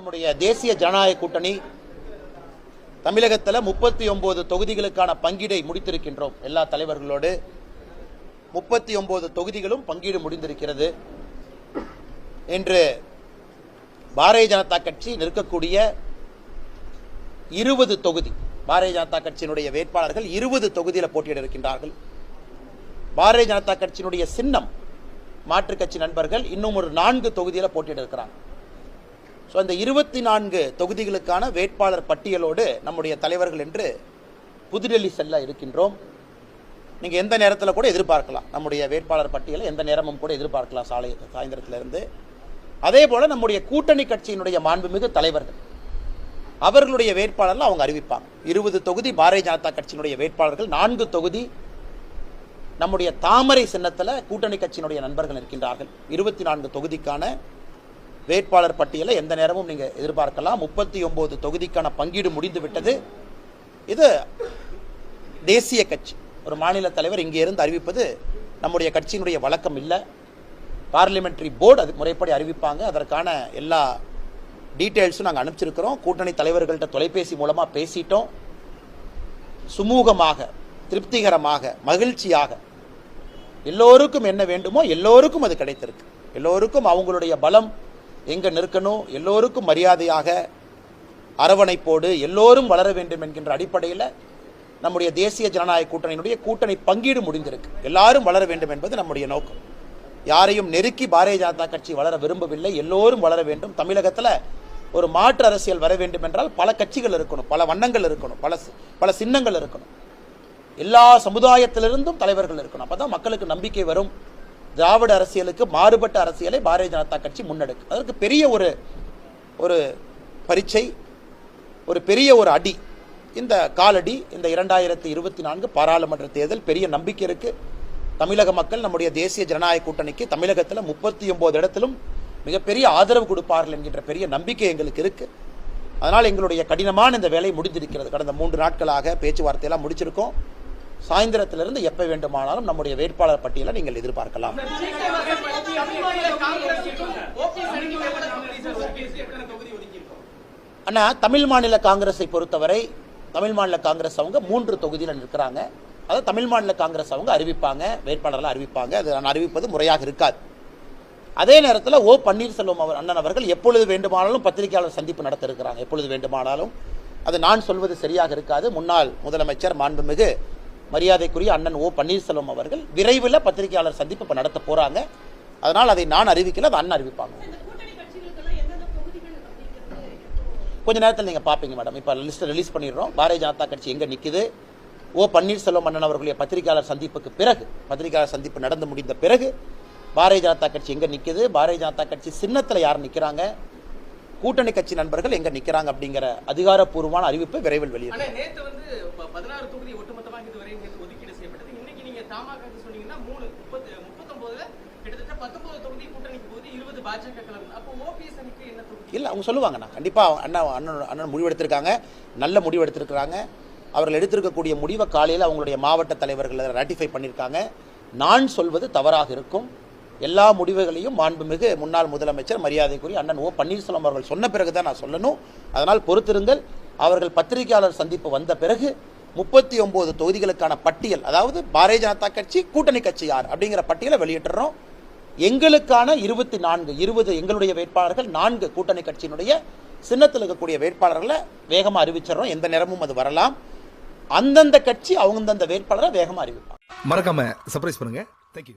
நம்முடைய தேசிய ஜனநாயக கூட்டணி தமிழகத்தில் முப்பத்தி ஒன்பது தொகுதிகளுக்கான பங்கீடை முடித்திருக்கின்றோம். எல்லா தலைவர்களோடு முப்பத்தி ஒன்பது தொகுதிகளும் பங்கீடு முடிந்திருக்கிறது. இன்று பாரதிய ஜனதா கட்சி நிற்கக்கூடிய இருபது தொகுதி பாரதிய ஜனதா கட்சியினுடைய வேட்பாளர்கள் இருபது தொகுதியில் போட்டியிட இருக்கின்றார்கள். பாரதிய ஜனதா கட்சியினுடைய சின்னம் மாற்றுக் கட்சி நண்பர்கள் இன்னும் ஒரு நான்கு தொகுதியில் போட்டியிட இருக்கிறாங்க. ஸோ அந்த இருபத்தி நான்கு தொகுதிகளுக்கான வேட்பாளர் பட்டியலோடு நம்முடைய தலைவர்கள் என்று புதுடெல்லி செல்ல இருக்கின்றோம். நீங்கள் எந்த நேரத்தில் கூட எதிர்பார்க்கலாம். நம்முடைய வேட்பாளர் பட்டியலை எந்த நேரமும் கூட எதிர்பார்க்கலாம் சாலை சாயந்தரத்திலிருந்து. அதே போல் நம்முடைய கூட்டணி கட்சியினுடைய மாண்புமிகு தலைவர்கள். அவர்களுடைய வேட்பாளர்கள் அவங்க அறிவிப்பாங்க. இருபது தொகுதி பாரதிய ஜனதா கட்சியினுடைய வேட்பாளர்கள் நான்கு தொகுதி நம்முடைய தாமரை சின்னத்தில் கூட்டணி கட்சியினுடைய நண்பர்கள் இருக்கின்றார்கள். இருபத்தி நான்கு தொகுதிக்கான வேட்பாளர் பட்டியலை எந்த நேரமும் நீங்கள் எதிர்பார்க்கலாம். முப்பத்தி ஒம்பது தொகுதிக்கான பங்கீடு முடிந்து விட்டது. இது தேசிய கட்சி. ஒரு மாநில தலைவர் இங்கே இருந்து அறிவிப்பது நம்முடைய கட்சியினுடைய வழக்கம் இல்லை. பார்லிமெண்ட்ரி போர்டு அது முறைப்படி அறிவிப்பாங்க. அதற்கான எல்லா டீட்டெயில்ஸும் நாங்கள் அனுப்பிச்சிருக்கிறோம். கூட்டணி தலைவர்கள்ட்ட தொலைபேசி மூலமாக பேசிட்டோம். சுமூகமாக திருப்திகரமாக மகிழ்ச்சியாக எல்லோருக்கும் என்ன வேண்டுமோ எல்லோருக்கும் அது கிடைத்திருக்கு. எல்லோருக்கும் அவங்களுடைய பலம் எங்கே நிற்கணும்? எல்லோருக்கும் மரியாதையாக அரவணைப்போடு எல்லோரும் வளர வேண்டும் என்கின்ற அடிப்படையில் நம்முடைய தேசிய ஜனநாயக கூட்டணியினுடைய கூட்டணி பங்கீடு முடிந்திருக்கு. எல்லாரும் வளர வேண்டும் என்பது நம்முடைய நோக்கம். யாரையும் நெருக்கி பாரதிய ஜனதா கட்சி வளர விரும்பவில்லை. எல்லோரும் வளர வேண்டும். தமிழகத்தில் ஒரு மாற்று அரசியல் வர வேண்டும் என்றால் பல கட்சிகள் இருக்கணும். பல வண்ணங்கள் இருக்கணும். பல பல சின்னங்கள் இருக்கணும். எல்லா சமுதாயத்திலிருந்தும் தலைவர்கள் இருக்கணும். அப்பதான் மக்களுக்கு நம்பிக்கை வரும். திராவிட அரசியலுக்கு மாறுபட்ட அரசியலை பாரதிய ஜனதா கட்சி முன்னெடுக்கும். அதற்கு பெரிய ஒரு ஒரு பரீட்சை ஒரு பெரிய ஒரு அடி இந்த காலடி இந்த இரண்டாயிரத்தி இருபத்தி நான்கு பாராளுமன்ற தேர்தல் பெரிய நம்பிக்கை இருக்கு. தமிழக மக்கள் நம்முடைய தேசிய ஜனநாயக கூட்டணிக்கு தமிழகத்தில் முப்பத்தி ஒன்பது இடத்திலும் மிகப்பெரிய ஆதரவு கொடுப்பார்கள் என்கின்ற பெரிய நம்பிக்கை எங்களுக்கு இருக்கு. அதனால் எங்களுடைய கடினமான இந்த வேலை முடிந்திருக்கிறது. கடந்த மூன்று நாட்களாக பேச்சுவார்த்தையெல்லாம் முடிச்சிருக்கோம். சாயந்தரத்திலிருந்து எப்போ வேண்டுமானாலும் நம்முடைய வேட்பாளர் பட்டியலை நீங்கள் எதிர்பார்க்கலாம். அண்ணா தமிழ் மாநில காங்கிரஸை பொறுத்தவரை தமிழ் மாநில காங்கிரஸ் அவங்க மூன்று தொகுதியில் நிற்கிறாங்க. அதாவது தமிழ் மாநில காங்கிரஸ் அவங்க அறிவிப்பாங்க வேட்பாளர்கள் அறிவிப்பாங்க. அது நான் அறிவிப்பது முறையாக இருக்காது. அதே நேரத்தில் ஓ பன்னீர்செல்வம் அவர் அண்ணன் அவர்கள் எப்பொழுது வேண்டுமானாலும் பத்திரிகையாளர் சந்திப்பு நடத்த இருக்கிறாங்க. எப்பொழுது வேண்டுமானாலும். அது நான் சொல்வது சரியாக இருக்காது. முன்னாள் முதலமைச்சர் மாண்புமிகு மரியாதைக்குரிய அண்ணன் ஓ பன்னீர்செல்வம் அவர்கள் விரைவில் பத்திரிகையாளர் சந்திப்பு இப்போ நடத்த போறாங்க. அதனால் அதை நான் அறிவிக்கல அது அண்ணன் அறிவிப்பாங்க. கொஞ்ச நேரத்தில் நீங்கள் பார்ப்பீங்க மேடம் இப்போ லிஸ்ட்டை ரிலீஸ் பண்ணிடுறோம். பாரதிய ஜனதா கட்சி எங்கே நிற்குது ஓ பன்னீர்செல்வம் அண்ணன் அவர்களுடைய பத்திரிகையாளர் சந்திப்புக்கு பிறகு பத்திரிகையாளர் சந்திப்பு நடந்து முடிந்த பிறகு பாரதிய ஜனதா கட்சி எங்கே நிற்குது பாரதிய ஜனதா கட்சி சின்னத்தில் யார் நிற்கிறாங்க கூட்டணி கட்சி நண்பர்கள் எங்கே நிற்கிறாங்க அப்படிங்கிற அதிகாரப்பூர்வமான அறிவிப்பை விரைவில் வெளியிடும் நேத்து வந்து பதினாறு தொகுதி ஒட்டுமொத்தமாக இதுவரை நேத்து ஒதுக்கீடு செய்யப்பட்டது. இன்னைக்கு நீங்க தமாக சொன்னீங்கன்னா மூணு முப்பத்து முப்பத்தொன்பதுல கிட்டத்தட்ட பத்தொன்பது தொகுதி கூட்டணிக்கு போகுது இருபது பாஜக கலந்து அப்போ ஓபிஎஸ் அணிக்கு என்ன தொகுதி? இல்லை அவங்க சொல்லுவாங்கண்ணா கண்டிப்பாக அண்ணன் அண்ணன் அண்ணன் முடிவெடுத்திருக்காங்க நல்ல முடிவு எடுத்திருக்கிறாங்க அவர்கள் எடுத்திருக்கக்கூடிய முடிவை காலையில் அவங்களுடைய மாவட்ட தலைவர்கள் ராட்டிஃபை பண்ணியிருக்காங்க நான் சொல்வது தவறாக இருக்கும். எல்லா முடிவுகளையும் மாண்புமிகு முன்னாள் முதலமைச்சர் மரியாதைக்குரிய அண்ணன் ஓ பன்னீர்செல்வம் அவர்கள் சொன்ன பிறகு தான் நான் சொல்லணும். அதனால் பொறுத்திருங்கள். அவர்கள் பத்திரிகையாளர் சந்திப்பு வந்த பிறகு முப்பத்தி ஒம்பது தொகுதிகளுக்கான பட்டியல் அதாவது பாரதிய ஜனதா கட்சி கூட்டணி கட்சி யார் அப்படிங்கிற பட்டியலை வெளியிட்டுறோம். எங்களுக்கான இருபத்தி நான்கு இருபது எங்களுடைய வேட்பாளர்கள் நான்கு கூட்டணி கட்சியினுடைய சின்னத்தில் இருக்கக்கூடிய வேட்பாளர்களை வேகமாக அறிவிச்சிடறோம். எந்த நேரமும் அது வரலாம். அந்தந்த கட்சி அவங்கந்தந்த வேட்பாளரை வேகமாக அறிவிப்பாங்க. மறக்காம சர்ப்ரைஸ் பண்ணுங்க.